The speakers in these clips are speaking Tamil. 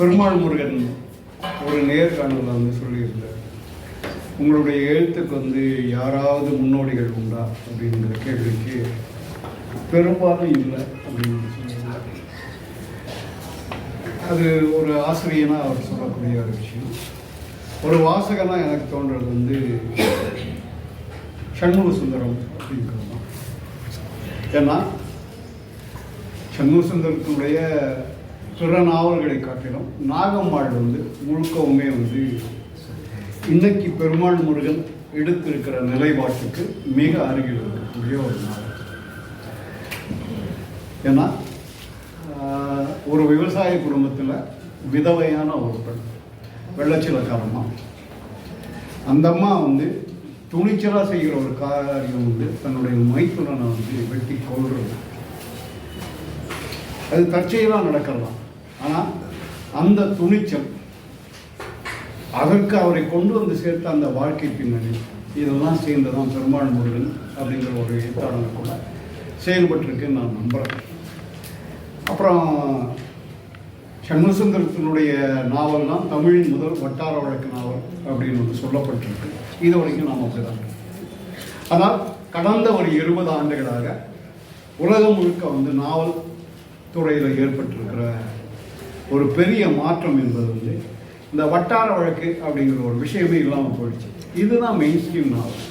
பெருமாள் முருகன் ஒரு நேர்காணலில் வந்து சொல்லியிருந்தார். உங்களுடைய எழுத்துக்கு வந்து யாராவது முன்னோடிகள் உண்டா? அப்படிங்கிற கேள்விக்கு பெரும்பாலும் இல்லை அப்படின்னு சொல்லியிருந்தார். அது ஒரு ஆசிரியனாக அவர் சொல்லக்கூடிய ஒரு விஷயம். ஒரு வாசகனாக எனக்கு தோன்றது வந்து சண்முக சுந்தரம் அப்படிங்கிறது தான் ஏன்னா சண்முக சுந்தரத்தினுடைய பிற நாவல்களை காட்டிலும் நாகம்மாள் வந்து முழுக்கவுமே வந்து இன்னைக்கு பெருமாள் முருகன் எடுத்திருக்கிற நிலைப்பாட்டுக்கு மிக அருகில் இருக்கக்கூடிய ஒரு நாவல் ஏன்னா ஒரு விவசாய குடும்பத்தில் விதவையான ஒரு பெண் வெள்ளச்சிலக்காரம்மா. அந்த அம்மா வந்து துணிச்சலாக செய்கிற ஒரு காரியம் வந்து தன்னுடைய மைத்துனனை வந்து வெட்டி கொள்றது அது தற்செயலாக நடக்கலாம். ஆனால் அந்த துணிச்சல் அதற்கு அவரை கொண்டு வந்து சேர்த்த அந்த வாழ்க்கை பின்னணி இதெல்லாம் சேர்ந்து தான் பெருமாள் முருகன் அப்படிங்கிற ஒரு எழுத்தாளர் கூட செயல்பட்டிருக்குன்னு நான் நம்புகிறேன் அப்புறம் சண்முகசுந்தரத்தினுடைய நாவல் தான் தமிழின் முதல் வட்டார வழக்கு நாவல் அப்படின்னு ஒன்று சொல்லப்பட்டிருக்கு. இது வரைக்கும் நாம் அப்படிதான் ஆனால் கடந்த ஒரு இருபது ஆண்டுகளாக உலகம் முழுக்க வந்து நாவல் துறையில் ஏற்பட்டிருக்கிற ஒரு பெரிய மாற்றம் என்பது வந்து இந்த வட்டார வழக்கு அப்படிங்கிற ஒரு விஷயமே இல்லாமல் போயிடுச்சு. இதுதான் மெயின் ஸ்ட்ரீம் நாவல்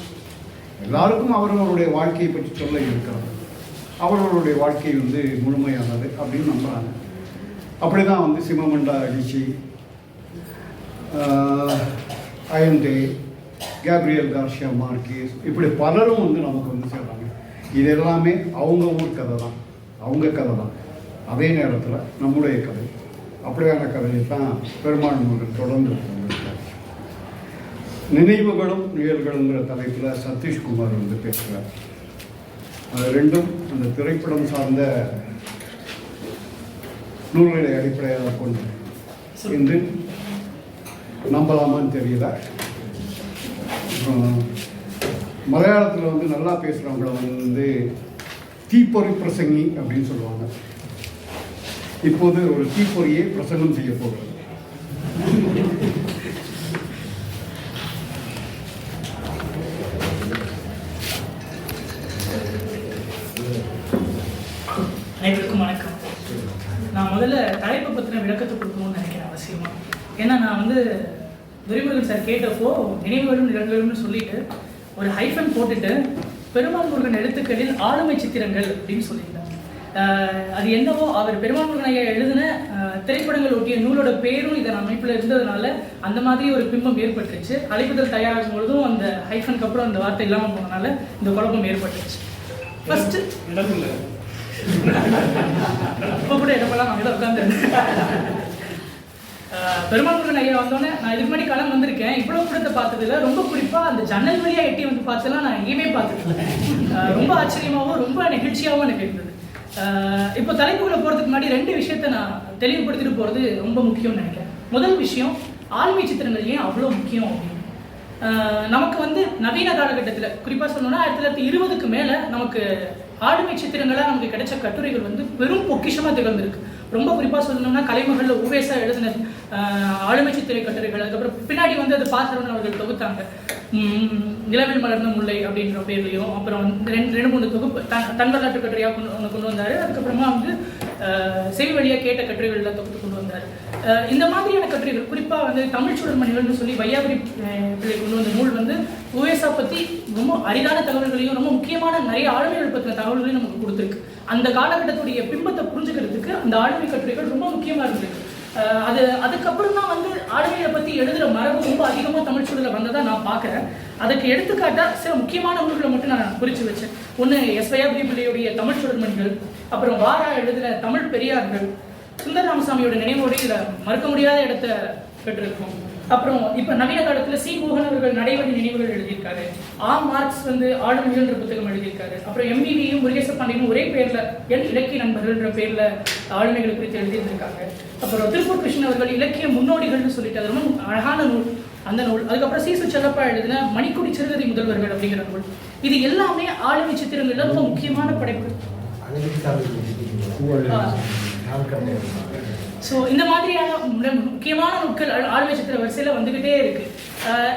எல்லாருக்கும் அவர்களுடைய வாழ்க்கையை பற்றி சொல்ல இருக்கிறாங்க அவர்களுடைய வாழ்க்கை வந்து முழுமையானது அப்படின்னு நம்புகிறாங்க அப்படி தான் வந்து சிமமண்டா அடிச்சி அயன்டே கேப்ரியல் கார்ஷியா மார்க்கேஸ் இப்படி பலரும் வந்து நமக்கு வந்து சேர்றாங்க. இது எல்லாமே அவங்க ஊர் கதை தான் அவங்க கதை தான் அதே நேரத்தில் நம்முடைய கதை. அப்படியான கதையை தான் பெருமாள் முருகன் தொடர்ந்து கொண்டிருக்கார். நினைவுகளும் நிகழ்களுங்கிற தலைப்பில் சதீஷ்குமார் வந்து பேசுகிறார் அது ரெண்டும் அந்த திரைப்படம் சார்ந்த நூல்களை அடிப்படையாக கொண்டு என்று நம்பலாமான்னு தெரியல. அப்புறம் மலையாளத்தில் வந்து நல்லா பேசுகிறவங்கள வந்து தீப்பொறி பிரசங்கி அப்படின்னு சொல்லுவாங்க. இப்போது ஒரு தீப்பொறியை பிரசங்கம் செய்ய போகிறது அனைவருக்கும் வணக்கம். நான் முதல்ல தலைப்பை பற்றின விளக்கத்தை கொடுக்கணும்னு நினைக்கிறேன் அவசியமாக ஏன்னா நான் வந்து துரைமுருகன் சார் கேட்டப்போ நினைவுகளும் நிறங்களும்னு சொல்லிட்டு ஒரு ஹைஃபன் போட்டுட்டு பெருமாள் முருகன் எழுத்துக்களில் ஆளுமை சித்திரங்கள் அப்படின்னு சொல்லியிருந்தேன். அது என்னவோ அவர் பெருமாள் ஐயா எழுதின திரைப்படங்கள் ஒட்டிய நூலோட பேரும் இதன் அமைப்பில் இருந்ததுனால அந்த மாதிரி ஒரு பிம்பம் ஏற்பட்டுச்சு. அழைப்புதல் தயாராகும் பொழுதும் அந்த ஹைஃபனுக்கு அப்புறம் அந்த வார்த்தை இல்லாமல் போனதுனால இந்த குழப்பம் ஏற்பட்டுச்சு. ஃபர்ஸ்ட் இப்போ கூட இடமெல்லாம் அங்கே தான் உட்காந்துருந்தேன் பெருமாள் ஐயா வந்தோடனே நான் இதுக்கு முன்னாடி களம் வந்திருக்கேன். இவ்வளோ படத்தை பார்த்ததுல ரொம்ப குறிப்பாக அந்த ஜன்னல் வழியாக எட்டி வந்து பார்த்துலாம் நான் எங்கேயுமே பார்த்துருக்கேன் ரொம்ப ஆச்சரியமாகவும் ரொம்ப நெகிழ்ச்சியாகவும் எனக்கு இருந்தது. இப்போ தலைப்புகளை போகிறதுக்கு முன்னாடி ரெண்டு விஷயத்த நான் தெளிவுபடுத்திட்டு போகிறது ரொம்ப முக்கியம்னு நினைக்கிறேன். முதல் விஷயம் ஆளுமை சித்திரங்கள் ஏன் அவ்வளோ முக்கியம் அப்படின்னு? நமக்கு வந்து நவீன காலகட்டத்தில் குறிப்பாக சொல்லணும்னா ஆயிரத்தி தொள்ளாயிரத்தி இருபதுக்கு மேலே நமக்கு ஆளுமை சித்திரங்களாக நமக்கு கிடைச்ச கட்டுரைகள் வந்து பெரும் பொக்கிஷமாக திகழ்ந்திருக்கு. ரொம்ப குறிப்பாக சொல்லணும்னா கலைமகளில் உவேசா எழுதின ஆஹ் ஆளுமை சித்திரை கட்டுரைகள் அதுக்கப்புறம் பின்னாடி வந்து அது பாசரவன் அவர்கள் தொகுத்தாங்க. உம் நிலவில் மலர்ந்த முல்லை அப்படின்ற பேர்லையும் அப்புறம் ரெண்டு ரெண்டு மூணு தொகுப்பு தன் தன் வரலாற்று கட்டுரையாக கொண்டு கொண்டு வந்தார். அதுக்கப்புறமா வந்து செவி வழியாக கேட்ட கட்டுரைகள்லாம் தொகுத்து கொண்டு வந்தார். இந்த மாதிரியான கட்டுரைகள் குறிப்பாக வந்து தமிழ் சுடர்மணிகள்னு சொல்லி வையாபுரி பிள்ளை கொண்டு வந்த நூல் வந்து ஓஎஸ்ஆ பற்றி ரொம்ப அரிதான தகவல்களையும் ரொம்ப முக்கியமான நிறைய ஆளுமைகள் பற்றின தகவல்களையும் நமக்கு கொடுத்துருக்கு. அந்த காலகட்டத்துடைய பிம்பத்தை புரிஞ்சுக்கிறதுக்கு அந்த ஆளுமை கட்டுரைகள் ரொம்ப முக்கியமாக இருந்திருக்கு அது அதுக்கப்புறம் தான் வந்து ஆளுமையை பற்றி எழுதுகிற மரபு ரொம்ப அதிகமாக தமிழ் சூழலில் வந்ததாக நான் பார்க்குறேன் அதுக்கு எடுத்துக்காட்டா சில முக்கியமான நூல்களை மட்டும் நான் குறித்து வச்சேன். ஒன்று எஸ் வையாபுரி பிள்ளையுடைய தமிழ் சுடர்மணிகள் அப்புறம் வாரா எழுதின தமிழ் பெரியார்கள் சுந்தர ராமசாமியோட நினைவோடு இதில் மறுக்க முடியாத இடத்த பெற்றிருக்கோம். அப்புறம் இப்போ நவீன காலத்தில் சி. மோகன் அவர்கள் நடைவழி நினைவுகள் எழுதியிருக்காரு. ஆர் மார்க்ஸ் வந்து ஆளுமைகள்ன்ற புத்தகம் எழுதியிருக்காரு. அப்புறம் எம்பிவியும் முருகேச பாண்டியனும் ஒரே பேரில் என் இலக்கிய நண்பர்கள்ன்ற பேரில் ஆளுமைகள் குறித்து எழுதியிருந்திருக்காங்க. அப்புறம் திருப்பூர் கிருஷ்ணன் அவர்கள் இலக்கிய முன்னோடிகள்னு சொல்லிட்டு அது ரொம்ப அழகான நூல். அந்த நூல். அதுக்கப்புறம் சீசு செல்லப்பா எழுதின மணிக்குடி சிறுகதை முதல்வர்கள் அப்படிங்கிற நூல். இது எல்லாமே ஆளுமை சித்திரங்கள்ல ரொம்ப முக்கியமான படைப்பு. ஸோ இந்த மாதிரியான முக்கிய- முக்கியமான நூட்கள் ஆழ்வை சித்திர வரிசையில் வந்துக்கிட்டே இருக்கு.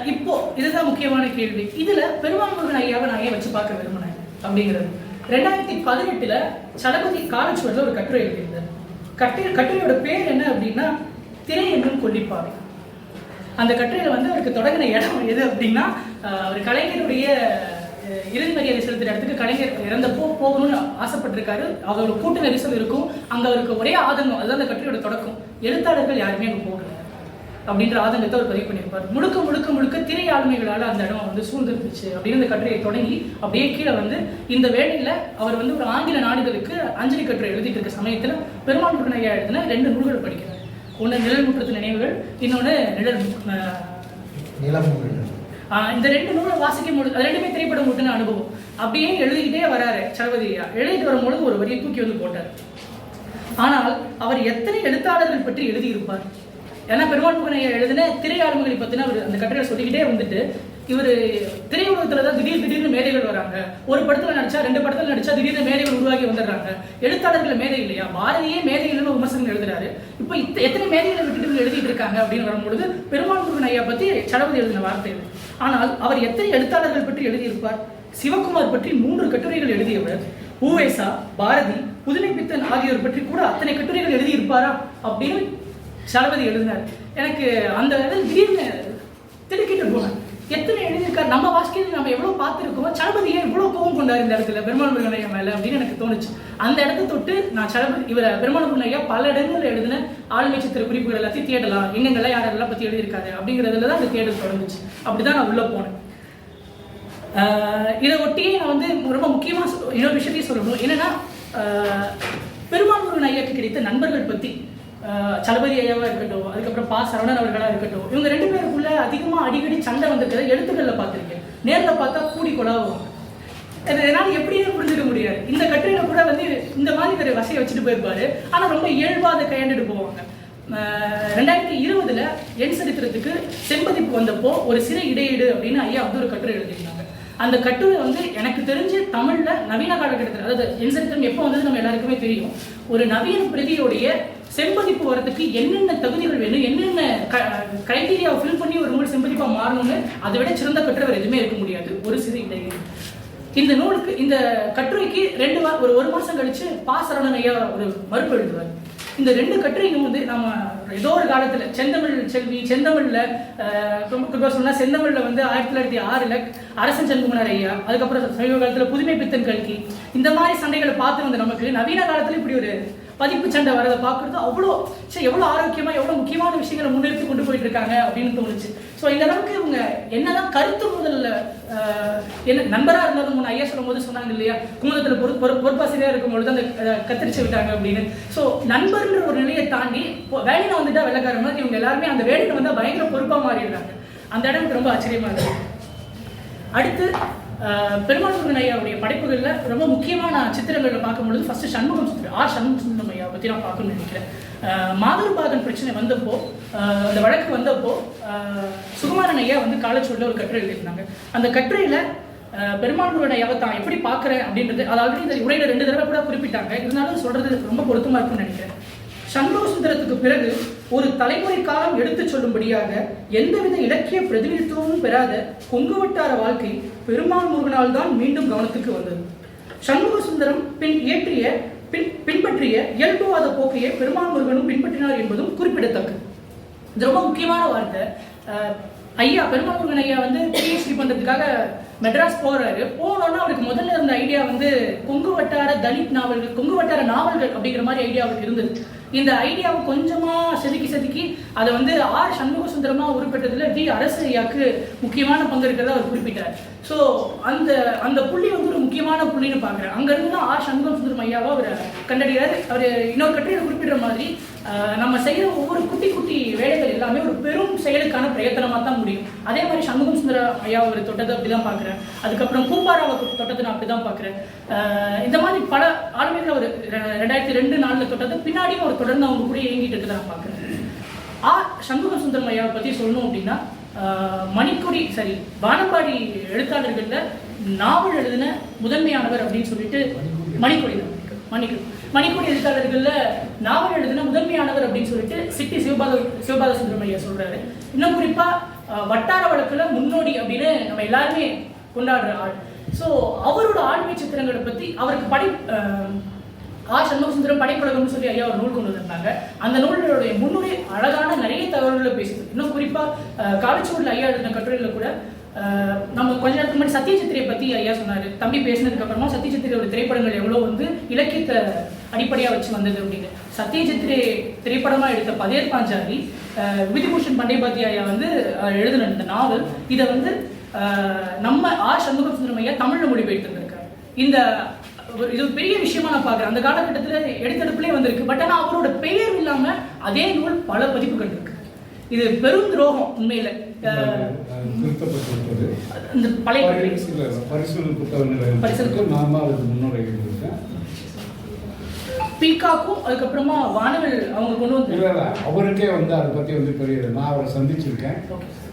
இப்போ இதுதான் முக்கியமான கேள்வி. இதில் பெருமாள் முருகன் ஐயாவை நான் ஏன் வச்சு பார்க்க விரும்பினேன் அப்படிங்கிறது. ரெண்டாயிரத்தி பதினெட்டில் சலபதி காலச்சுவரில் ஒரு கட்டுரை எழுதியிருந்தார். கட்டு கட்டுரையோட பேர் என்ன அப்படின்னா திரை என்னும் கொல்லிப்பாவை அந்த கட்டுரையில் வந்து அவருக்கு தொடங்கின இடம் எது அப்படின்னா ஒரு அவர் கலைஞருடைய அஹ், இறுதி மரியாதை செலுத்துற இடத்துக்கு கலைஞர் இறந்தப்போ போகணும்னு ஆசைப்பட்டிருக்காரு. அவரோட கூட்ட நெரிசல் இருக்கும். அங்கே அவருக்கு ஒரே ஆதங்கம். அதுதான் அந்த கட்டுரையோட தொடக்கம். எழுத்தாளர்கள் யாருமே அங்கே போகல அப்படின்ற ஆதங்கத்தை அவர் பதிவு பண்ணியிருப்பார். முழுக்க முழுக்க முழுக்க திரை ஆளுமைகளால் அந்த இடம் வந்து சூழ்ந்துருந்துச்சு அப்படின்னு அந்த கட்டுரையை தொடங்கி அப்படியே கீழே வந்து இந்த வேலையில் அவர் வந்து ஒரு ஆங்கில நாடுகளுக்கு அஞ்சலி கட்டுரை எழுதிட்டு இருக்க சமயத்தில் பெருமாள் முருகன் ஐயா எழுதின ரெண்டு நூல்கள் படிக்கிறார். ஒன்று நிழல் முற்றத்து நினைவுகள் இன்னொன்று நிழல் இந்த ரெண்டு நூலை வாசிக்கும் பொழுது அது ரெண்டுமே திரைப்படம் முட்டின அனுபவம். அப்படியே எழுதிக்கிட்டே வராரு சரபதி ஐயா. எழுதிட்டு வரும்பொழுது ஒரு வரியை தூக்கி வந்து போட்டார். ஆனால் அவர் எத்தனை எழுத்தாளர்கள் பற்றி எழுதியிருப்பார்? ஏன்னா பெருமாள் முகன் ஐயா எழுதின திரையாளுமைகளை பற்றின அவர் அந்த கட்டுரை சொல்லிக்கிட்டே வந்துட்டு இவர் திரையுலகத்துல தான் திடீர் திடீர்னு மேதைகள் வராங்க. ஒரு படத்துல நடிச்சா ரெண்டு படத்துல நடிச்சா திடீர்னு மேதைகள் உருவாகி வந்துடுறாங்க. எழுத்தாளர்கள் மேதை இல்லையா? பாரதியே மேதை இல்லைன்னு விமர்சனம் எழுதுறாரு. இப்போ இத்த எத்தனை மேதைகளை விட்டுட்டு எழுதிட்டு இருக்காங்க அப்படின்னு வரும்பொழுது பெருமாள் முருகன் ஐயா பத்தி சடபதி எழுதின வார்த்தை இது. ஆனால் அவர் எத்தனை எழுத்தாளர்கள் பற்றி எழுதியிருப்பார்? சிவகுமார் பற்றி மூன்று கட்டுரைகள் எழுதியவர். ஊவேசா பாரதி புதுமைப்பித்தன் ஆகியோர் பற்றி கூட அத்தனை கட்டுரைகள் எழுதியிருப்பாரா? அப்படின்னு சடபதி எழுதினார். எனக்கு அந்த இதில் திடீர்னு திடுக்கிட்டு போனேன். எத்தனை எழுதியிருக்காரு? நம்ம வாசிக்கிறது நம்ம எவ்வளவு பார்த்துருக்கோம் சடபதி ஏன் இவ்வளவு கோவம் கொண்டாரு இந்த இடத்துல? பெருமாள் முருகன் ஐயா மேல அப்படின்னு எனக்கு தோணுச்சு. அந்த இடத்த தொட்டு நான் சடபதி இவர பெருமாள் முருகன் ஐயா பல இடங்களில் எழுதின ஆளுமை சித்திர குறிப்புகள் எல்லாத்தையும் தேடலாம். எங்கெங்கெல்லாம் யாரெல்லாம் பத்தி எழுதியிருக்காரு? அப்படிங்கிறதுல தான் அந்த தேடல் தொடங்குச்சு. அப்படிதான் நான் உள்ள போனேன். இதை ஒட்டியே நான் வந்து ரொம்ப முக்கியமாக சொல் இன்னொரு விஷயத்தையும் சொல்லணும். என்னன்னா பெருமாள் முருகன் ஐயாக்கு கிடைத்த நண்பர்கள் பற்றி சலபதி ஐயாவாக இருக்கட்டும் அதுக்கப்புறம் பா. சரவணன் அவர்களாக இருக்கட்டும் இவங்க ரெண்டு பேருக்குள்ள அதிகமாக அடிக்கடி சண்டை வந்திருக்கிறத எழுத்துக்களில் பார்த்துருக்கேன். நேரில் பார்த்தா கூடி கொலாவும். என்னால் எப்படியே புரிஞ்சுக்க முடியாது. இந்த கட்டுரையில கூட வந்து இந்த மாதிரி ஒரு வசையை வச்சுட்டு போயிருப்பாரு. ஆனால் ரொம்ப இயல்பாக அதை கையாண்டுட்டு போவாங்க. ரெண்டாயிரத்தி இருபதுல என் சரித்திரத்துக்கு செம்பதிப்பு வந்தப்போ ஒரு சிறு இடையீடு அப்படின்னு ஐயா வந்து ஒரு கட்டுரை எழுதியிருந்தாங்க. அந்த கட்டுரை வந்து எனக்கு தெரிஞ்சு தமிழ்ல நவீன காலகட்டத்தில் அதாவது என் சரித்திரம் எப்போ வந்தது நம்ம எல்லாருக்குமே தெரியும். ஒரு நவீன பிரதியோடைய செம்பதிப்பு வரதுக்கு என்னென்ன தகுதிகள் வேணும்? என்னென்ன கிரைட்டீரியாவை ஃபில் பண்ணி ஒரு நூல் செம்பதிப்பா மாறணும்னு அதை விட சிறந்த கட்டுரை எதுவுமே இருக்க முடியாது. ஒரு சிறு இடையில் இந்த நூலுக்கு இந்த கட்டுரைக்கு ரெண்டு வா ஒரு ஒரு மாசம் கழிச்சு பா. சரவணன் ஐயா ஒரு மறுப்பு எழுதுவார். இந்த ரெண்டு கட்டுரையும் வந்து நம்ம ஏதோ ஒரு காலத்துல செந்தமிழ் செல்வி செந்தமிழ்ல சொன்னால் ரொம்ப சொன்னா செந்தமிழ்ல வந்து ஆயிரத்தி தொள்ளாயிரத்தி ஆறுல அரசன் சண்முகனார் ஐயா அதுக்கப்புறம் சமீப காலத்துல புதுமை பித்தன் கல்கி இந்த மாதிரி சண்டைகளை பார்த்து வந்த நமக்கு நவீன காலத்துல இப்படி ஒரு பதிப்பு சண்டை வரதை பார்க்கறது அவ்வளோ சரி எவ்வளோ ஆரோக்கியமா எவ்வளோ முக்கியமான விஷயங்களை முன்னிறுத்தி கொண்டு போயிட்டு இருக்காங்க அப்படின்னு தோணுச்சு. ஸோ இந்த அளவுக்கு இவங்க என்னதான் கருத்து முதல்ல ஆஹ், என்ன நண்பராக இருந்தாலும் முன்ன ஐயா சொல்லும் போது சொன்னாங்க இல்லையா? குமுதத்தில் பொறு பொறு பொறுப்பாசிரியாக இருக்கும் பொழுது அந்த கத்திரிச்சு விட்டாங்க அப்படின்னு. ஸோ நண்பர்ன்ற ஒரு நிலையை தாண்டி வேலையில் வந்துட்டா வெள்ளக்காரன் மாதிரி இவங்க எல்லாருமே அந்த வேலையில் வந்து பயங்கர பொறுப்பாக மாறிடுறாங்க. அந்த இடம் ரொம்ப ஆச்சரியமா இருக்கு அடுத்து பெருமாள் ஐயாவுடைய படைப்புகளில் ரொம்ப முக்கியமான சித்திரங்களில் பார்க்கும்பொழுது ஃபர்ஸ்ட் சண்முகம் சித்திரம் ஆர் சண்முகம் சுந்தரம் ஐயா பற்றி நான் பார்க்கணும்னு நினைக்கிறேன். அஹ், மாதூர்பாகன் பிரச்சனை வந்தப்போ அந்த வழக்கு வந்தப்போ சுகுமாரன் ஐயா வந்து காலச்சூரில் ஒரு கட்டுரை எழுதியிருந்தாங்க. அந்த கட்டுரையில் பெருமாள் முருகன் ஐயாவை தான் எப்படி பார்க்குறேன் அப்படின்றது அது ஆல்ரெடி இந்த உரையில் ரெண்டு தடவை கூட குறிப்பிட்டாங்க. இருந்தாலும் சொல்றது ரொம்ப பொருத்தமாக இருக்கும்னு நினைக்கிறேன். சண்முக சுந்தரத்துக்கு பிறகு ஒரு தலைமுறை காலம் எடுத்துச் சொல்லும்படியாக எந்தவித இலக்கிய பிரதிநிதித்துவமும் பெறாத கொங்கு வட்டார வாழ்க்கை பெருமாள் முருகனால் தான் மீண்டும் கவனத்துக்கு வந்தது. சண்முக சுந்தரம் பின் இயற்றிய பின் பின்பற்றிய இயல்புவாத போக்கையே பெருமாள் முருகனும் பின்பற்றினார் என்பதும் குறிப்பிடத்தக்கது. இது ரொம்ப முக்கியமான வார்த்தை. ஐயா பெருமாள் முருகன் ஐயா வந்து பிஹெச்டி பண்றதுக்காக மெட்ராஸ் போறாரு. போனோன்னா அவருக்கு முதல்ல இருந்த ஐடியா வந்து கொங்கு வட்டார தலித் நாவல்கள் கொங்கு வட்டார நாவல்கள் அப்படிங்கிற மாதிரி ஐடியா அவருக்கு இருந்தது. இந்த ஐடியாவை கொஞ்சமாக செதுக்கி செதுக்கி அதை வந்து ஆர் சண்முக சுந்தரமாக உருப்பெற்றதில் வி அரசு ஐயாக்கு முக்கியமான பங்கு இருக்கிறதா அவர் குறிப்பிட்டார். ஸோ அந்த அந்த புள்ளி வந்து ஒரு முக்கியமான புள்ளின்னு பார்க்குறேன். அங்கேருந்து தான் ஆர் சண்முக சுந்தரம் ஐயாவை அவர் கண்டறியார் அவர் இன்னொரு கட்டுரையில் குறிப்பிடுற மாதிரி நம்ம செய்கிற ஒவ்வொரு குட்டி குட்டி வேலைகள் எல்லாமே ஒரு பெரும் செயலுக்கான பிரயத்தனமாக தான் முடியும். அதே மாதிரி சண்முகம் சுந்தர ஐயா ஒரு தொட்டத்தை அப்படி தான் பார்க்குறேன் அதுக்கப்புறம் கூப்பாராவை தொட்டத்தை நான் அப்படி தான் பார்க்குறேன் இந்த மாதிரி பல ஆளுமைகள் ஒரு ரெண்டாயிரத்தி ரெண்டு நாலில் தொட்டத்தை பின்னாடியும் ஒரு தொடர்ந்து அவங்க கூட இயங்கிட்டு இருக்கிறத நான் பார்க்குறேன் ஆ சண்முகம் சுந்தரம் ஐயாவை பற்றி சொல்லணும் அப்படின்னா ஆஹ், மணிக்கொடி சரி வானம்பாடி எழுத்தாளர்களில் நாவல் எழுதின முதன்மையானவர் அப்படின்னு சொல்லிட்டு மணிக்கொடி தான். மணிக்கொடி. மணிக்கூடி எழுத்தாளர்கள்ல நாவல் எழுதின முதன்மையானவர் அப்படின்னு சொல்லிட்டு சிட்டி சிவபாத சிவபாத சுந்தரமையா சொல்றாரு. இன்னும் குறிப்பா வட்டார வழக்குல முன்னோடி அப்படின்னு நம்ம எல்லாருமே கொண்டாடுற ஆள். ஸோ அவரோட ஆளுமை சித்திரங்களை பத்தி அவருக்கு படி ஆ சண்முகசுந்தரம் படைப்புலகம்னு சொல்லி ஐயா ஒரு நூல் கொண்டு வந்திருந்தாங்க. அந்த நூலுடைய முன்னுரை அழகான நிறைய தகவல்களை பேசுது. இன்னும் குறிப்பா அஹ், ஐயா எழுதின கட்டுரையில கூட நம்ம கொஞ்ச நேரத்துக்கு முன்னாடி சத்யஜித்திரியை பத்தி ஐயா சொன்னாரு. தம்பி பேசினதுக்கு அப்புறமா சத்யஜித்திரியோட திரைப்படங்கள் எவ்வளோ வந்து இலக்கியத்தை அடிப்படையா வச்சு வந்தது அப்படின்னு. சத்யசித்திரை திரைப்படமா எடுத்த பதேர் பாஞ்சாலி அஹ், விபூதிபூஷன் பண்டேபாத்தி ஐயா வந்து எழுதின இந்த நாவல். இதை வந்து நம்ம ஆ சண்முக சுந்தரம் ஐயா தமிழ்ல மொழிபெயர்த்திருந்திருக்காரு. இந்த ஒரு இது ஒரு பெரிய விஷயமா நான் பார்க்குறேன். அந்த காலகட்டத்துல எடுத்தெடுப்புலேயே வந்திருக்கு. பட் ஆனா அவரோட பெயர் இல்லாம அதே நூல் பல பதிப்பு கண்டிருக்கு இது பெரும் துரோகம் உண்மையில. இந்த பழைய. இருக்கு. நான் தான் அதுக்கு முன்னுரை பீகாக்கும் அதுக்கப்புறமா வானவில் அவங்க கொண்டு வந்து இல்ல இல்ல அவருக்கே வந்து அதை பத்தி வந்து பெரிய நான் அவரை சந்திச்சிருக்கேன்.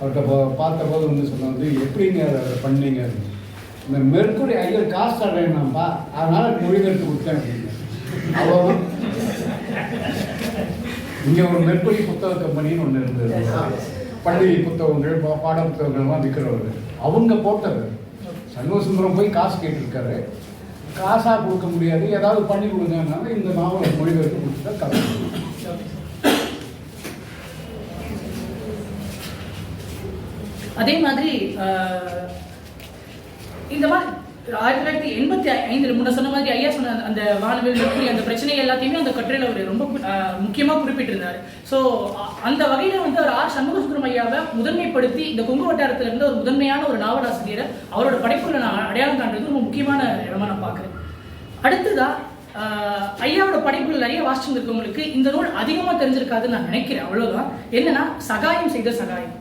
அவர்கிட்ட பா- பார்த்தபோது வந்து சொன்ன வந்து எப்படிங்க அதை பண்ணீங்க? இந்த மெர்க்குரி ஐயர் காசு தரேனாம்பா அதனால மொழிபெயர்த்து கொடுத்தேன் அப்படின்னு. அவ்வளோதான் இங்கே ஒரு மெர்க்குரி புத்தக கம்பெனின்னு ஒன்று இருந்தது. பள்ளி புத்தகங்கள் பாட புத்தகங்கள்லாம் விற்கிறவர் அவங்க போட்டது. சண்முகசுந்தரம் போய் காசு கேட்டிருக்காரு. காசாக கொடுக்க முடியாது ஏதாவது பண்ணி கொடுங்கனால இந்த நாவலை மொழிபெயர்த்து கொடுத்துட்டா கதை. அதே மாதிரி இந்த மாதிரி ஆயிரத்தி தொள்ளாயிரத்தி எண்பத்தி ஐந்து முன்ன சொன்ன மாதிரி ஐயா சொன்ன அந்த- வானவில் மெர்க்குரி அந்த பிரச்சனை எல்லாத்தையுமே அந்த கட்டுரையில் அவர் ரொம்ப முக்கியமாக குறிப்பிட்டிருந்தார். ஸோ அந்த வகையில் வந்து அவர் ஆர் சண்முகசுந்தரம் ஐயாவை முதன்மைப்படுத்தி இந்த கொங்கு வட்டாரத்தில் இருந்து ஒரு முதன்மையான ஒரு நாவலாசிரியரை அவரோட படைப்புகளை நான் அடையாளம் காண்றது ரொம்ப முக்கியமான இடமா நான் பார்க்குறேன். அடுத்ததாக ஐயாவோட படைப்புகள் நிறைய வாசிச்சிருக்கவங்களுக்கு இந்த நூல் அதிகமாக தெரிஞ்சிருக்காதுன்னு நான் நினைக்கிறேன். அவ்வளோதான் என்னன்னா சகாயம் செய்த சகாயம்.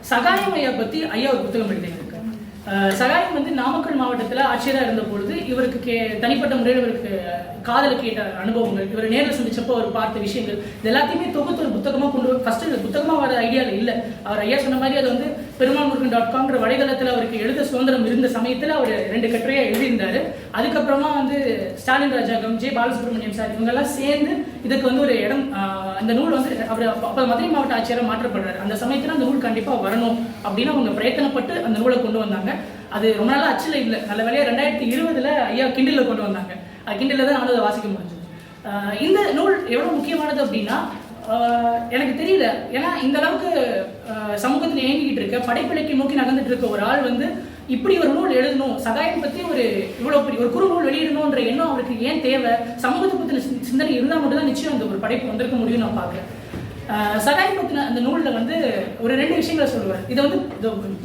சகாயம் ஐயா பற்றி ஐயா ஒரு புத்தகம் எழுதியிருக்கு சகாயம் வந்து நாமக்கல் மாவட்டத்தில் ஆட்சியராக இருந்த பொழுது இவருக்கு கே தனிப்பட்ட முறையில் இவருக்கு காதல் கேட்ட அனுபவங்கள் இவர் நேரில் சந்திச்சப்போ அவர் பார்த்த விஷயங்கள் இது எல்லாத்தையுமே தொகுத்து ஒரு புத்தகமாக கொண்டு ஃபர்ஸ்ட் இது புத்தகமாக வர ஐடியால இல்லை. அவர் ஐயா சொன்ன மாதிரி அது வந்து பெருமாள் முருகன் டாட் காம்ங்கிற வலைதளத்தில் அவருக்கு எழுத சுதந்திரம் இருந்த சமயத்தில் அவர் ரெண்டு கட்டுரையாக எழுதியிருந்தாரு. அதுக்கப்புறமா வந்து ஸ்டாலின் ராஜாகம் ஜே பாலசுப்ரமணியம் சார் இவங்கெல்லாம் சேர்ந்து இதுக்கு வந்து ஒரு இடம் அந்த நூல் வந்து அவர் அப்போ மதுரை மாவட்ட ஆட்சியராக மாற்றப்படுறாரு. அந்த சமயத்தில் அந்த நூல் கண்டிப்பாக வரணும் அப்படின்னு அவங்க பிரயத்தனப்பட்டு அந்த நூலை கொண்டு வந்தாங்க. அது ரொம்ப நாளா அச்சுல இல்ல. நல்ல வேலையாக ரெண்டாயிரத்தி இருபதுல ஐயா கிண்டில்ல கொண்டு வந்தாங்க. கிண்டில் தான் நானும் அதை வாசிக்க முடிஞ்சது. இந்த நூல் எவ்வளவு முக்கியமானது அப்படின்னா ஆஹ், எனக்கு தெரியல. ஏன்னா இந்த அளவுக்கு ஆஹ், இயங்கிக்கிட்டு இருக்க படைப்பிலைக்கு நோக்கி நகர்ந்துட்டு இருக்க ஒரு ஆள் வந்து இப்படி ஒரு நூல் எழுதணும் சகாயம் பத்தி ஒரு இவ்வளவு பெரிய ஒரு குறுநூல் வெளியிடணும்ன்ற எண்ணம் அவருக்கு ஏன் தேவை? சமூகத்தை பத்தின சிந்தனை இருந்தா மட்டும்தான் நிச்சயம் அந்த ஒரு படைப்பு வந்திருக்க முடியும் நான் பார்க்குறேன். ஆஹ் சகாயம் பத்தின அந்த நூலில் வந்து ஒரு ரெண்டு விஷயங்களை சொல்லுவார். இது வந்து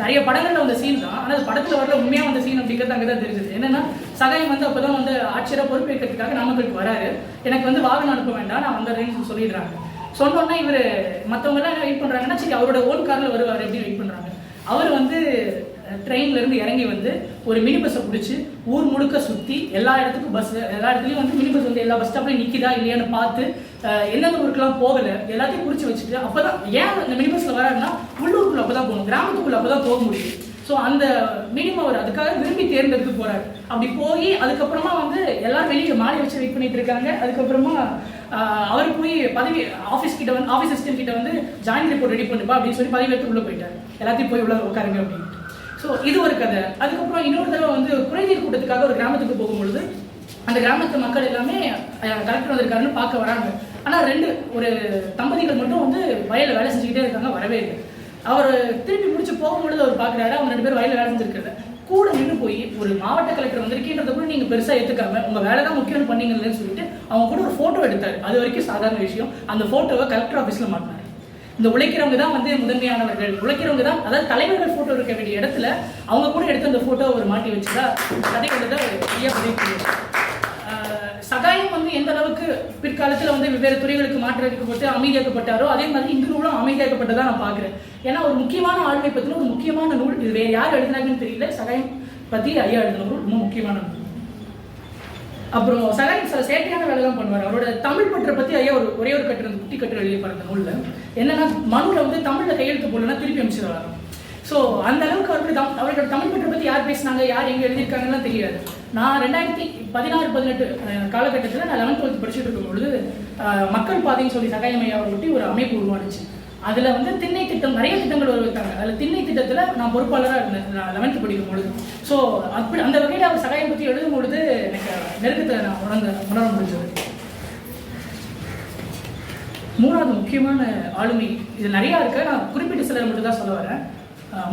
நிறைய படங்களில் வந்த சீன் தான். ஆனால் அது படத்துல வரல உண்மையாக வந்த சீன் அப்படிங்கிறது அங்கதான் தெரிஞ்சது. என்னன்னா சகாயம் வந்து அப்போ தான் வந்து ஆட்சியராக பொறுப்பேற்கிறதுக்காக நாமக்கலுக்கு வராரு. எனக்கு வந்து வாகனம் அனுப்ப வேண்டாம் நான் வந்துடுறேன்னு சொல்லிடுறாங்க. சொன்னோன்னா இவர் மற்றவங்க எல்லாம் வெயிட் பண்ணுறாங்கன்னா சரி அவரோட ஓன் காரில் வருவார் அப்படின்னு வெயிட் பண்ணுறாங்க அவர் வந்து ட்ரெயின்லேருந்து இறங்கி வந்து ஒரு மினி பஸ்ஸை பிடிச்சி ஊர் முழுக்க சுற்றி எல்லா இடத்துக்கும் பஸ் எல்லா இடத்துலையும் வந்து மினி பஸ் வந்து எல்லா பஸ் ஸ்டாப்லையும் நிற்கிதா இல்லையான்னு பார்த்து எந்தெந்த ஊருக்குலாம் போகல எல்லாத்தையும் குறிச்சு வச்சுட்டு அப்பதான் ஏன் அந்த மினி வராருன்னா வராருன்னா உள்ளூருக்குள்ள அப்பதான் போகணும் கிராமத்துக்குள்ள அப்பதான் போக முடியும். ஸோ அந்த மினிமம் அவர் அதுக்காக விரும்பி தேர்ந்தெடுத்து போறாரு. அப்படி போய் அதுக்கப்புறமா வந்து எல்லாரும் வெளியே மாறி வச்சு வெயிட் பண்ணிட்டு இருக்காங்க. அதுக்கப்புறமா அவர் போய் பதவி ஆஃபீஸ் கிட்ட வந்து ஆஃபீஸ் அசிஸ்டன்ட் கிட்ட வந்து ஜாயின் ரிப்போர்ட் ரெடி பண்ணுப்பா அப்படின்னு சொல்லி பதவி எடுத்து உள்ள எல்லாத்தையும் போய் உள்ள உட்காருங்க அப்படின்ட்டு. ஸோ இது ஒரு கதை. அதுக்கப்புறம் இன்னொரு தடவை வந்து குறைநீர் கூட்டத்துக்காக ஒரு கிராமத்துக்கு போகும்பொழுது அந்த கிராமத்து மக்கள் எல்லாமே கலெக்டர் வந்திருக்காருன்னு பார்க்க வராங்க. ஆனால் ரெண்டு ஒரு தம்பதிகள் மட்டும் வந்து வயலில் வேலை செஞ்சுக்கிட்டே இருக்காங்க வரவே இல்லை. அவர் திருப்பி முடிச்சு போகும்பொழுது அவர் பார்க்குறாரு அவங்க ரெண்டு பேரும் வயலில் வேலை செஞ்சுருக்காரு கூட நின்று போய் ஒரு மாவட்ட கலெக்டர் வந்திருக்கீன்றத கூட நீங்கள் பெருசாக எடுத்துக்காம உங்கள் வேலை தான் முக்கியம் பண்ணீங்கன்னு சொல்லிட்டு அவங்க கூட ஒரு ஃபோட்டோ எடுத்தார். அது வரைக்கும் சாதாரண விஷயம். அந்த ஃபோட்டோவை கலெக்டர் ஆஃபீஸில் மாட்டினாரு. இந்த உழைக்கிறவங்க தான் வந்து முதன்மையானவர்கள். உழைக்கிறவங்க தான் அதாவது தலைவர்கள் ஃபோட்டோ இருக்க வேண்டிய இடத்துல அவங்க கூட எடுத்து அந்த ஃபோட்டோ ஒரு மாட்டி வச்சுதான் கதை கொண்டதை ஒரு ஐயா பதிவு சகாயம் வந்து எந்த அளவுக்கு பிற்காலத்துல வந்து வெவ்வேறு துறைகளுக்கு மாற்றியமைக்கப்பட்டு அமைதியாக்கப்பட்டாரோ அதே மாதிரி இந்த நூலும் அமைதியாக்கப்பட்டதா நான் பார்க்குறேன். ஏன்னா ஒரு முக்கியமான ஆளுமை பத்தின ஒரு முக்கியமான நூல். இது வேறு யார் எழுதினாங்கன்னு தெரியல. சகாயம் பத்தி ஐயா எழுதின நூல். ரொம்ப முக்கியமான நூல். அப்புறம் சகாயம் சில செயற்கையான வேலை தான் பண்ணுவார். அவரோட தமிழ் பற்றை பத்தி ஐயா ஒரு ஒரே ஒரு கட்டுரை குட்டி கட்டுரை எழுதியிருப்பார் அந்த நூலில். என்னன்னா மனுவில் வந்து தமிழில் கையெழுத்து போடலன்னா திருப்பி அனுப்பிச்சிடுவாங்க ஸோ அந்த அளவுக்கு வந்து தம் அவரோட தமிழ் பற்றை பத்தி யார் பேசினாங்க யார் எங்கே எழுதியிருக்காங்கலாம் தெரியாது. நான் ரெண்டாயிரத்தி பதினாறு பதினெட்டு காலகட்டத்தில் நான் லெவன்த் டுவெல்த் படிச்சுட்டு இருக்கும் பொழுது மக்கள் பாதைன்னு சொல்லி சகாயமையாவை ஒட்டி ஒரு அமைப்பு உருவானுச்சு. அதில் வந்து திண்ணை திட்டம் நிறைய திட்டங்கள் வருவாங்க அதில் திண்ணை திட்டத்தில் நான் பொறுப்பாளராக இருந்தேன் நான் லெவன்த்து படிக்கும் பொழுது. ஸோ அப்படி அந்த வகையில் அவர் சகாயம் பற்றி எழுதும் பொழுது எனக்கு நெருக்கத்தை நான் உணர்ந்த உணர முடிஞ்சது. மூணாவது முக்கியமான ஆளுமை இது நிறையா இருக்கு. நான் குறிப்பிட்டு சிலர் மட்டும் தான் சொல்ல வரேன்.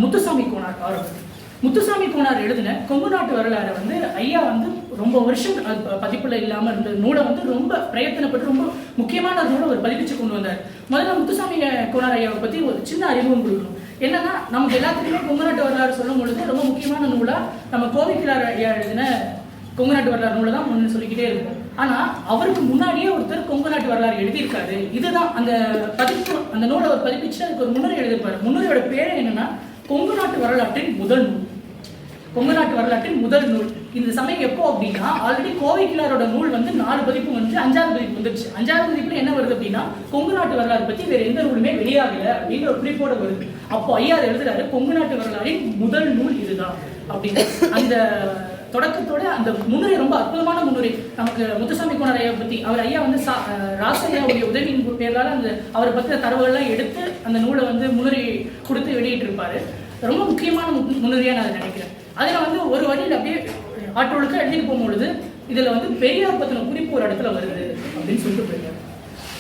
முத்துசாமி கோனார் அவர்கள் முத்துசாமி கோனார் எழுதின கொங்கு நாட்டு வரலாறை வந்து ஐயா வந்து ரொம்ப வருஷம் பதிப்பில் இல்லாமல் பதிப்புல இருந்த நூலை வந்து ரொம்ப பிரயத்தனப்பட்டு ரொம்ப முக்கியமான நூலை ஒரு பதிப்பிச்சு கொண்டு வந்தார். முதல்ல முத்துசாமி கோனார் ஐயாவை பத்தி ஒரு சின்ன அறிமுகம் கொடுக்கணும். என்னன்னா நமக்கு எல்லாத்துக்குமே கொங்கு நாட்டு வரலாறு சொல்லும் பொழுது ரொம்ப முக்கியமான நூலா நம்ம கோவிக்கிறார் ஐயா எழுதின கொங்கு நாட்டு வரலாறு நூலை தான் ஒன்று சொல்லிக்கிட்டே இருக்கும் ஆனால் அவருக்கு முன்னாடியே ஒருத்தர் கொங்கு நாட்டு வரலாறு எழுதியிருக்காரு. இதுதான் அந்த பதிப்பு அந்த நூலை அவர் பதிப்பிச்சு அதுக்கு ஒரு முன்னுரை எழுதியிருப்பார். முன்னுரையோட பேர் என்னன்னா கொங்கு நாட்டு வரலாற்றின் முதல் நூல். கொங்கு நாட்டு வரலாற்றின் முதல் நூல். இந்த சமயம் எப்போ அப்படின்னா ஆல்ரெடி கோவை கிளாரோட நூல் வந்து நாலு பதிப்பு வந்து அஞ்சாவது பதிப்பு வந்துருச்சு. அஞ்சாவது பதிப்புல என்ன வருது அப்படின்னா கொங்கு நாட்டு வரலாறு பத்தி வேற எந்த நூலுமே வெளியாகல அப்படின்ற ஒரு குறிப்போட வருது. அப்போ ஐயா எழுதுறாரு கொங்கு நாட்டு வரலாறின் முதல் நூல் இதுதான். அப்படின்னு அந்த தொடக்கத்தோட அந்த முன்னுரை ரொம்ப அற்புதமான முன்னுரை. நமக்கு முத்துசாமி கோணர் ஐயா பத்தி அவர் ஐயா வந்து சா- ராசையாவுடைய உதவியின் பேரால் அந்த அவரை பத்தின தரவுகள்லாம் எடுத்து அந்த நூலை வந்து முன்னுரை கொடுத்து வெளியிட்டு இருப்பாரு ரொம்ப முக்கியமான மு- முன்னுரையா நான் அதை நினைக்கிறேன். அதில் வந்து ஒரு வழியில் அப்படியே ஆட்டோளுக்கு எழுதிட்டு போகும்பொழுது இதுல வந்து பெரியார் பத்தின குறிப்பு ஒரு இடத்துல வருது அப்படின்னு சொல்லிட்டு போயிருக்காரு.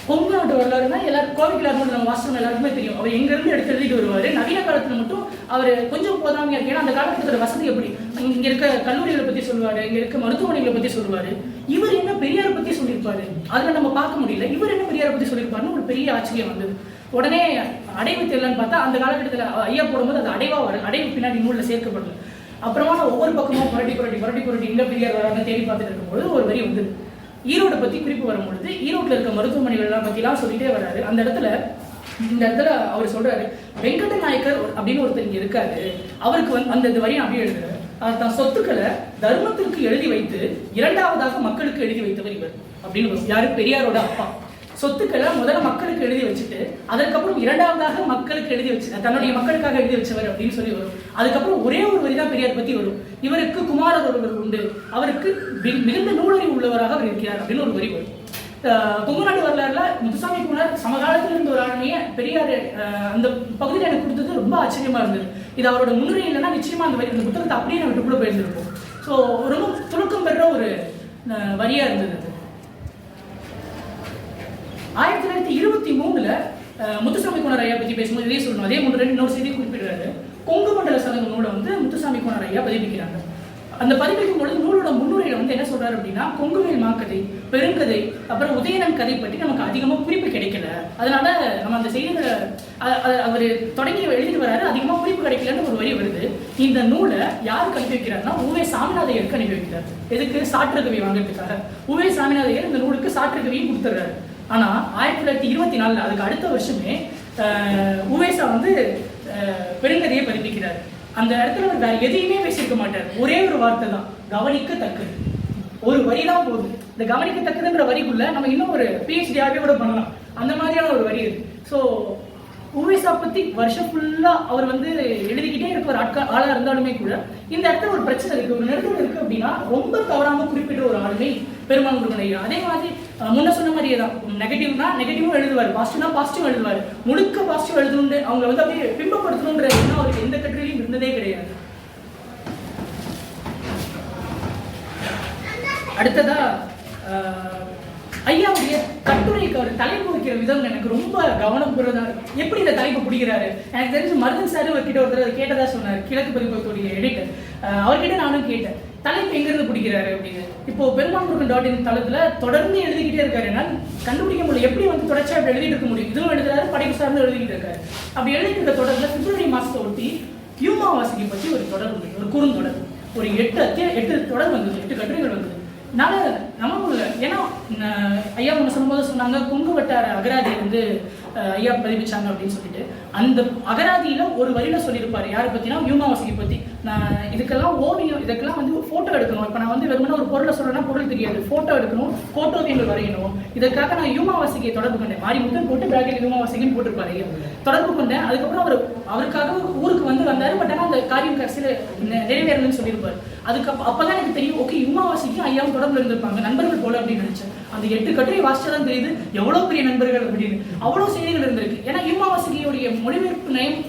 கொங்கு நாட்டு வரலாறுனா எல்லாரும் கோவிக்கில் இருந்து நம்ம வாசகம் எல்லாருக்குமே தெரியும். அவர் எங்க இருந்து எடுத்து எழுதிட்டு வருவாரு. நவீன காலத்துல மட்டும் அவர் கொஞ்சம் போதாமையா இருக்கு ஏன்னா அந்த காலத்துல வசதி எப்படி? இங்க இருக்க கல்லூரிகளை பத்தி சொல்லுவாரு. இங்க இருக்க மருத்துவமனைகளை பத்தி சொல்லுவாரு. இவர் என்ன பெரியார் பத்தி சொல்லியிருப்பாரு? அதுல நம்ம பார்க்க முடியல. இவர் என்ன பெரியார் பத்தி சொல்லியிருப்பாருன்னு ஒரு பெரிய ஆச்சரியம் வந்தது. உடனே அடைவு தெரியலன்னு பார்த்தா அந்த காலகட்டத்தில் ஐயா போடும்போது அது அடைவா வரும் அடைவு பின்னாடி நூலில் சேர்க்கப்படல அப்புறமா ஒவ்வொரு பக்கமும் புரட்டி புரட்டி புரட்டி புரட்டி இந்த பெரியார் வரான்னு தேடி பார்த்துட்டு இருக்கும்போது ஒரு வரி வந்தது. ஈரோடை பற்றி குறிப்பு வரும்பொழுது ஈரோட்டில் இருக்க மருத்துவமனைகள்லாம் பற்றிலாம் சொல்லிட்டே வராரு. அந்த இடத்துல இந்த இடத்துல அவர் சொல்றாரு வெங்கட நாயக்கர் அப்படின்னு ஒருத்தர் இங்கே இருக்காரு. அவருக்கு வந்து அந்த இந்த அப்படியே எழுதுறாரு. தன் சொத்துக்களை தர்மத்திற்கு எழுதி வைத்து இரண்டாவதாக மக்களுக்கு எழுதி வைத்தவர் இவர். அப்படின்னு யாரு? பெரியாரோட அப்பா. சொத்துக்களை முதல்ல மக்களுக்கு எழுதி வச்சுட்டு அதுக்கப்புறம் இரண்டாவதாக மக்களுக்கு எழுதி வச்சு தன்னுடைய மக்களுக்காக எழுதி வச்சவர் அப்படின்னு சொல்லி வரும். அதுக்கப்புறம் ஒரே ஒரு வரி தான் பெரியார் பத்தி வரும். இவருக்கு குமாரர் ஒருவர் உண்டு. அவருக்கு மிகுந்த நூலறிவு உள்ளவராக அவர் இருக்கிறார் அப்படின்னு ஒரு வரி வரும். அஹ் கொங்கு வரலாறுல முத்துசாமி குமார் சமகாலத்தில் இருந்த ஒரு ஆளுமையை பெரியார் அந்த பகுதியில் எனக்கு கொடுத்தது ரொம்ப ஆச்சரியமா இருந்தது. இது அவரோட முன்னுரை இல்லைன்னா நிச்சயமா அந்த வரி புத்தகத்தை அப்படியே நம்ம விட்டு கூட போயிருந்திருப்போம். ஸோ ரொம்ப துணுக்கம் பெற்ற ஒரு வரியா இருந்தது ஆயிரத்தி தொள்ளாயிரத்தி இருபத்தி மூணுல முத்துசாமி கோணரையா பற்றி பத்தி பேசும்போது இதே சொல்லணும். அதே மூன்று ரெண்டு இன்னொரு செய்தி குறிப்பிடுறாரு. கொங்கு மண்டல சதங்க நூலை வந்து முத்துசாமி கோணரையா பதிவிக்கிறாங்க பதிப்பிக்கிறாங்க அந்த பதிப்பிக்கும் பொழுது நூலோட முன்னுரையில வந்து என்ன சொல்றாரு அப்படின்னா கொங்குவேல் மாக்கதை பெருங்கதை அப்புறம் உதயணன் கதை பற்றி நமக்கு அதிகமா குறிப்பு கிடைக்கல. அதனால நம்ம அந்த செய்திகளை அவர் தொடங்கி எழுதிட்டு வராரு. அதிகமா குறிப்பு கிடைக்கலன்னு ஒரு வரி வருது. இந்த நூலை யாருக்கு அனுப்பி வைக்கிறாருன்னா உவே சாமிநாதையருக்கு அனுப்பி வைக்கிறார். எதுக்கு? சாற்றுக்கவி வாங்குறதுக்காக. உவே சாமிநாதையர் இந்த நூலுக்கு சாற்றுக்கவியும் கொடுத்துறாரு. ஆனால் ஆயிரத்தி தொள்ளாயிரத்தி இருபத்தி நாலில் அதுக்கு அடுத்த வருஷமே உவேசா வந்து பெருங்கதையை பதிப்பிக்கிறார். அந்த இடத்துல அவர் வேற எதையுமே பேசியிருக்க மாட்டார். ஒரே ஒரு வார்த்தை தான் கவனிக்கத்தக்கது. ஒரு வரி தான் போதும் இந்த கவனிக்கத்தக்கதுங்கிற வரிக்குள்ள நம்ம இன்னும் ஒரு பிஹெச்டியாகவே கூட பண்ணலாம். அந்த மாதிரியான ஒரு வரி இருக்கு. ஸோ உவேசா பத்தி வருஷம் ஃபுல்லா அவர் வந்து எழுதிக்கிட்டே இருக்க ஒரு ஆட்கா ஆளா இருந்தாலுமே கூட இந்த இடத்துல ஒரு பிரச்சனை இருக்கு ஒரு நெருக்கம் இருக்கு அப்படின்னா ரொம்ப தவறாம குறிப்பிட்ட ஒரு ஆளுமை பெருமாள் முருகன் அதே மாதிரி முன்ன சொன்ன மாதிரியே தான். நெகட்டிவ்னா நெகட்டிவும் எழுதுவார். பாசிட்டிவ்னா பாசிட்டிவ் எழுதுவார். முழுக்க பாசிட்டிவ் எழுதுன்னு அவங்களை வந்து அப்படியே பிம்பப்படுத்தணுன்ற எண்ணம் அவருக்கு எந்த கட்டுரையிலும் இருந்ததே கிடையாது. அடுத்ததா ஐயாவுடைய கட்டுரைக்கு அவர் தலைப்பு வைக்கிற விதம் எனக்கு ரொம்ப கவனம் பெறதா எப்படி இந்த தலைப்பு பிடிக்கிறாரு? எனக்கு தெரிஞ்சு மருதன் சார் அவர்கிட்ட ஒருத்தர் அதை கேட்டதா சொன்னார் கிழக்கு பதிப்பகத்துடைய எடிட்டர் அவர்கிட்ட நானும் கேட்டேன். தலைப்பு எங்கிருந்து பிடிக்கிறாரு அப்படின்னு. இப்போ பெருமாள் முருகன் டாட் இன் தளத்துல தொடர்ந்து எழுதிக்கிட்டே இருக்காரு. என்னால் கண்டுபிடிக்க முடியல. எப்படி வந்து தொடர்ச்சியா அப்படி எழுதிட்டு இருக்க முடியும்? இதுவும் எழுதுறாரு படைப்பு சார்ந்து எழுதிக்கிட்டு இருக்காரு. அப்படி எழுதிட்டு இருக்க தொடர்ல பிப்ரவரி மாசத்தை ஒட்டி யூமாவாசிக்கு பற்றி ஒரு தொடர் ஒரு குறுந்தொடர். ஒரு எட்டு அத்திய எட்டு தொடர் வந்தது எட்டு கட்டுரைகள் வந்தது. நான் நமக்குள்ள ஏன்னா ஐயா ஒன்று சொல்லும்போது சொன்னாங்க குங்கு வட்டார அகராதி வந்து ஐயா பதிவிச்சாங்க அப்படின்னு சொல்லிட்டு. அந்த அகராதியில ஒரு வரியில சொல்லியிருப்பாரு. யாரை பத்தினா யூமாவாசிக்கு பத்தி. நான் இதுக்கெல்லாம் ஓவியம் இதுக்கெல்லாம் வந்து ஃபோட்டோ எடுக்கணும். இப்போ நான் வந்து வெறுமனே ஒரு பொருளை சொல்கிறேன்னா பொருள் தெரியாது. ஃபோட்டோ எடுக்கணும் ஃபோட்டோவியங்கள் வரையணும். இதற்காக நான் யூமாவாசிக்கு தொடர்பு கொண்டேன். மாறி முத்தன் போட்டு பிராக்கெட் யூமாவாசிக்குன்னு போட்டிருப்பாரு தொடர்பு கொண்டேன். அதுக்கப்புறம் அவர் அவருக்காக ஊருக்கு வந்து வந்தார். பட் ஆனால் அந்த காரியம் கடைசியில் நிறைவேறணும்னு சொல்லியிருப்பார். அதுக்கப்புறம் அப்போ தான் எனக்கு தெரியும் ஓகே யுமாவாசிக்கும் ஐயாவும் தொடர்பு இருந்திருப்பாங்க. நண்பர்கள் போல அப்படின்னு நினைச்சேன். அந்த எட்டு கட்டுரை வாசிச்சாதான் தெரியுது எவ்வளோ பெரிய நண்பர்கள் அப்படின்னு. அவ்வளோ செய்திகள் இருந்திருக்கு. ஏன்னா யுமாவாசிகையுடைய மொழிபெயர்ப்பு நயம்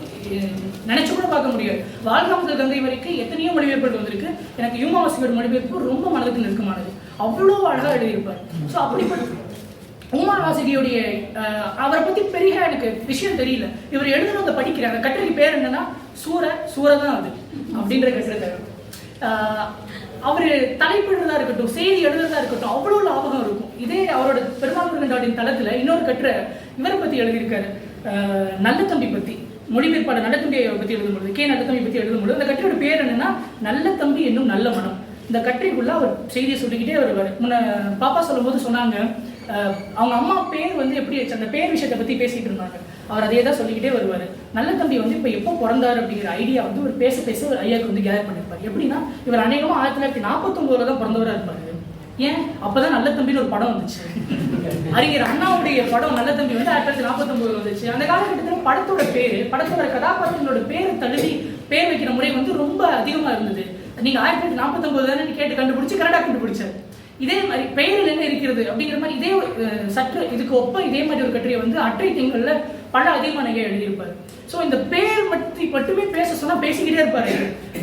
நினைச்சு கூட பார்க்க முடியாது. வாழ்க முதல் கங்கை வரைக்கும் எத்தனையோ மொழிபெயர்ப்புகள் வந்திருக்கு. எனக்கு யூமாவாசியோட மொழிபெயர்ப்பு ரொம்ப மனதுக்கு நெருக்கமானது. அவ்வளோ அழகா எழுதியிருப்பார். ஸோ அப்படிப்பட்ட உமா வாசகியுடைய அஹ், அவரை பத்தி பெரிய எனக்கு விஷயம் தெரியல. இவர் எழுதுனத படிக்கிறேன் அந்த கட்டுரை பேர் என்னன்னா சூர சூர தான் அது அப்படின்ற கட்டுரை ஆஹ், அவரு தலைப்பிடுறதா இருக்கட்டும் செய்தி எழுதுறதா இருக்கட்டும் அவ்வளவு லாபகம் இருக்கும். இதே அவரோட பெருமாள் தளத்துல இன்னொரு கட்டுரை இவரை பத்தி எழுதியிருக்காரு. ஆஹ், நல்ல தம்பி பத்தி. மொழிபெயர்ப்பாளர் நல்லத்தம்பியை பற்றி பத்தி எழுதும்பொழுது கே நல்லத்தம்பி பற்றி பத்தி எழுதும்பொழுது அந்த கட்டுரையோட பேர் என்னன்னா நல்ல தம்பி என்னும் நல்ல மனம். இந்த கட்டுரைக்குள்ள அவர் செய்தியை சொல்லிக்கிட்டே வருவார். முன்ன பாப்பா சொல்லும்போது சொன்னாங்க அஹ், அவங்க அம்மா பேர் வந்து எப்படி அந்த பேர் விஷயத்தை பத்தி பேசிட்டு இருந்தாங்க. அவர் அதே தான் சொல்லிக்கிட்டே வருவார். நல்ல தம்பி வந்து இப்போ எப்போ பிறந்தார் அப்படிங்கிற ஐடியா வந்து ஒரு பேச பேச ஒரு ஐயாவுக்கு வந்து கேதர் பண்ணியிருப்பார் எப்படின்னா இவர் அநேகமாக ஆயிரத்தி தொள்ளாயிரத்தி நாற்பத்தொம்போதுல தான் பிறந்தவராக இருப்பார். ஏன்? அப்பதான் நல்ல தம்பின்னு ஒரு படம் வந்துச்சு. அறிஞர் அண்ணாவுடைய படம் நல்ல தம்பி வந்து ஆயிரத்தி தொள்ளாயிரத்தி நாற்பத்தொம்போது வந்துச்சு. அந்த காலகட்டத்தில் படத்தோட பேரு படத்தோட கதாபாத்திரங்களோட பேரை தழுவி பேர் வைக்கிற முறை வந்து ரொம்ப அதிகமா இருந்தது. நீங்க ஆயிரத்தி தொள்ளாயிரத்தி நாற்பத்தொம்போது தானே கேட்டு கண்டுபிடிச்சு கரெக்டாக கண்டுபிடிச்சார் இதே மாதிரி பெயரில் என்ன இருக்கிறது அப்படிங்கிற மாதிரி இதே ஒரு, சற்று இதுக்கு ஒப்ப இதே மாதிரி ஒரு கட்டுரையை வந்து அற்றை திங்கள்ல பல அதிகமான எழுதியிருப்பார். ஸோ இந்த பேர் பற்றி மட்டுமே பேச சொன்னா பேசிக்கிட்டே இருப்பாரு.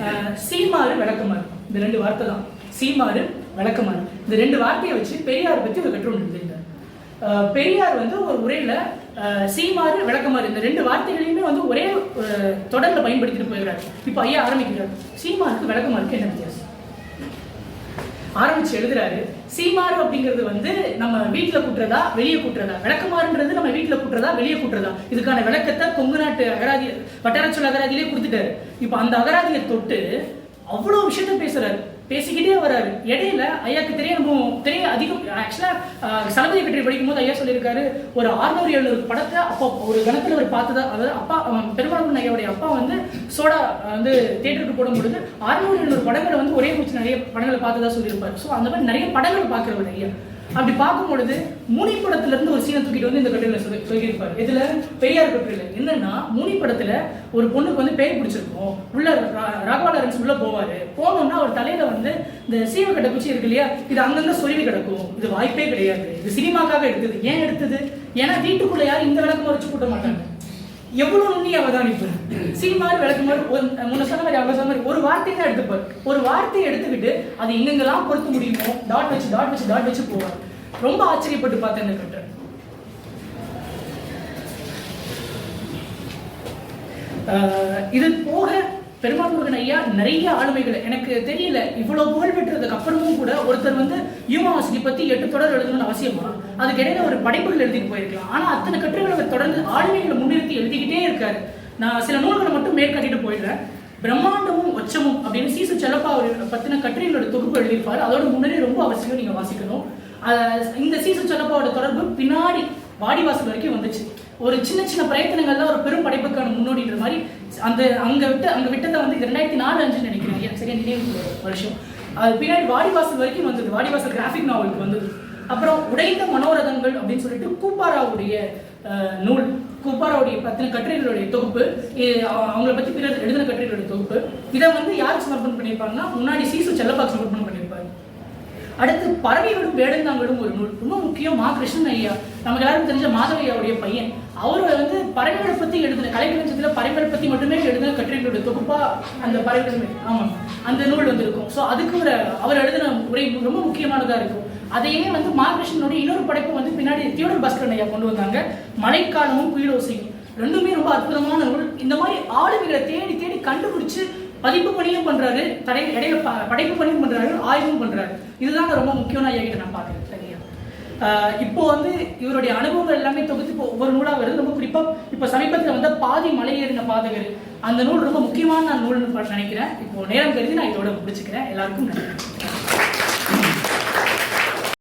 அஹ், சீமாறு விளக்கமாறு இந்த ரெண்டு வார்த்தை தான். சீமாறு விளக்கமாறு இந்த ரெண்டு வார்த்தையை வச்சு பெரியார் பற்றி ஒரு கட்டுரை எழுதியிருந்தார். பெரியார் வந்து ஒரு உரையில சீமாறு விளக்கமாறு இந்த ரெண்டு வார்த்தைகளையுமே வந்து ஒரே தொடரில் தொடர்ல பயன்படுத்திட்டு போயிடுறாரு. இப்போ ஐயா ஆரம்பிக்கிறார். சீமாருக்கு விளக்கமாருக்கு என்ன வித்தியாசம்? ஆரம்பிச்சு எழுதுறாரு. சீமாறு அப்படிங்கிறது வந்து நம்ம வீட்டில் கூட்டுறதா வெளியே கூட்டுறதா? விளக்கமாறுன்றது நம்ம வீட்டில் கூட்டுறதா வெளியே கூட்டுறதா? இதுக்கான விளக்கத்தை கொங்கு நாட்டு அகராதி வட்டாரச்சொல் அகராதியிலே கொடுத்துட்டாரு. இப்போ அந்த அகராதியை தொட்டு அவ்வளவு விஷயத்த பேசுறாரு. பேசிக்கிட்டே வராரு. இடையில ஐயாக்கு தெரிய நம்ம தெரிய அதிகம் ஆக்சுவலா சலபதி கட்டுரை படிக்கும் போது ஐயா சொல்லியிருக்காரு ஒரு அறுநூறு எழுநூறு படத்தை அப்போ ஒரு கணத்துல அவர் பார்த்ததா அதாவது அப்பா பெருமாள் ஐயாவுடைய அப்பா வந்து சோடா வந்து தேட்டருக்கு போடும் பொழுது அறுநூறு எழுநூறு படங்களை வந்து ஒரே மூச்சு நிறைய படங்களை பார்த்ததா சொல்லியிருப்பாரு. ஸோ அந்த மாதிரி நிறைய படங்கள் பார்க்கிறவர் ஐயா. அப்படி பார்க்கும் பொழுது முனி படத்துல இருந்து ஒரு சீனை தூக்கிட்டு வந்து இந்த கட்டுரையில சொல்லி சொல்லியிருப்பாரு. இதுல பெரியார் கட்டுரையில. என்னன்னா முனி படத்துல ஒரு பொண்ணுக்கு வந்து பேய் பிடிச்சிருக்கும். உள்ள ரா- உள்ள போவாரு. போனோம்னா அவர் தலையில வந்து இந்த சீவக்கட்டை குச்சி இருக்கு இல்லையா? இது அங்கங்க சொல்லி கிடக்கும். இது வாய்ப்பே கிடையாது. இது சினிமாக்காக எடுத்தது. ஏன் எடுத்தது? ஏன்னா வீட்டுக்குள்ள யாரும் இந்த விளக்கம் வச்சு கூட்ட மாட்டாங்க. எவ்வளவு நுண்ணிய அவதானிப்பு சீமாறு விளக்குமாறு ஒரு முன்ன சொன்ன மாதிரி அவங்க சொன்ன மாதிரி ஒரு வார்த்தையை தான் எடுத்துப்பார் ஒரு வார்த்தையை எடுத்துக்கிட்டு அது எங்கெங்கெல்லாம் பொறுத்து முடியுமோ டாட் வச்சு டாட் வச்சு டாட் வச்சு போவார் ரொம்ப ஆச்சரியப்பட்டு பார்த்தேன் இந்த கட்டுரை ஆஹ் இது போக பெருமாள் முருகன் ஐயா நிறைய ஆளுமைகள். எனக்கு தெரியல இவ்வளவு புகழ் பெற்றதுக்கு அப்புறமும் கூட ஒருத்தர் வந்து யூமாவாசிட்டி பத்தி எட்டு தொடர் எழுதணும்னு அவசியமா? அதுக்கு இடையில ஒரு படைப்புகள் எழுதிட்டு போயிருக்கலாம். ஆனா அத்தனை கட்டுரைகளை அவர் தொடர்ந்து ஆளுமைகளை முன்னிறுத்தி எழுதிக்கிட்டே இருக்காரு. நான் சில நூல்களை மட்டும் மேற்கட்டிட்டு போயிடுறேன். பிரம்மாண்டமும் ஒச்சமும் அப்படின்னு சீசு செல்லப்பா அவர் பத்தின கட்டுரைகளோட தொகுப்பு எழுதியிருப்பார். அதோட முன்னாடி ரொம்ப அவசியம் நீங்க வாசிக்கணும். இந்த சீசு செல்லப்பாவோட தொடர்பு பின்னாடி வாடிவாசல் வரைக்கும் வந்துச்சு. ஒரு சின்ன சின்ன பிரயத்தனங்கள்ல ஒரு பெரும் படைப்புக்கான முன்னோடின்ற மாதிரி அந்த அங்க விட்டு அங்க விட்டதை வந்து ரெண்டாயிரத்தி நாலு அஞ்சு நினைக்கிறேன் எனக்கு சரியா? நினைவு வருஷம். அது பின்னாடி வாடிவாசல் வரைக்கும் வந்தது. வாடிவாசல் கிராஃபிக் நாவலுக்கு வந்தது. அப்புறம் உடைந்த மனோரதங்கள் அப்படின்னு சொல்லிட்டு கூப்பாராவுடைய நூல் கூப்பாராவுடைய பத்தின கட்டுரைகளுடைய தொகுப்பு அவங்கள பத்தி பிறர் எழுதின கட்டுரைகளுடைய தொகுப்பு. இதை வந்து யாருக்கு சமர்ப்பணம் பண்ணியிருப்பாங்கன்னா முன்னாடி சீசு செல்லப்பாக்கு சமர்ப்பணம் பண்ணியிருப்பாங்க. அடுத்து பறவைகளும் வேடந்தாங்கடும் ஒரு நூல். ரொம்ப முக்கியம். மா கிருஷ்ணன் ஐயா. நமக்கு எல்லாரும் தெரிஞ்ச மாதவையாவுடைய பையன். அவர் வந்து பறவைகளை பத்தி எழுதின கலைக்கலஞ்சத்துல பறவைகளை பத்தி மட்டுமே எழுதின கட்டுரைகளுடைய தொகுப்பா அந்த பறவைகள் ஆமாம் அந்த நூல் வந்திருக்கும். ஸோ அதுக்கு ஒரு அவர் எழுதின உரை ரொம்ப முக்கியமானதா இருக்கும். அதையே வந்து மா கிருஷ்ணனுடைய இன்னொரு படைப்பு வந்து பின்னாடி தியோடர் பாஸ்கரன் ஐயா கொண்டு வந்தாங்க. மழைக்காலமும் குயிலோசையும். ரெண்டுமே ரொம்ப அற்புதமான நூல். இந்த மாதிரி ஆளுமைகளை தேடி தேடி கண்டுபிடிச்சு பதிப்பு பணியும் பண்றாரு தடை இடையில ப- படைப்பு பணியும் பண்றாரு ஆய்வும் பண்றாரு. இதுதான் ரொம்ப முக்கியமான ஐயா கிட்ட நான் பாக்குறேன் சரியா? இப்போ வந்து இவருடைய அனுபவங்கள் எல்லாமே தொகுத்து இப்போ ஒவ்வொரு நூலாக வருது. ரொம்ப குறிப்பாக இப்போ சமீபத்தில் வந்த பாதி மலையேறின பாதகர் அந்த நூல் ரொம்ப முக்கியமான நான் நூல்னு நினைக்கிறேன். இப்போ நேரம் கருதி நான் இதோட முடிச்சுக்கிறேன். எல்லாருக்கும் நன்றி.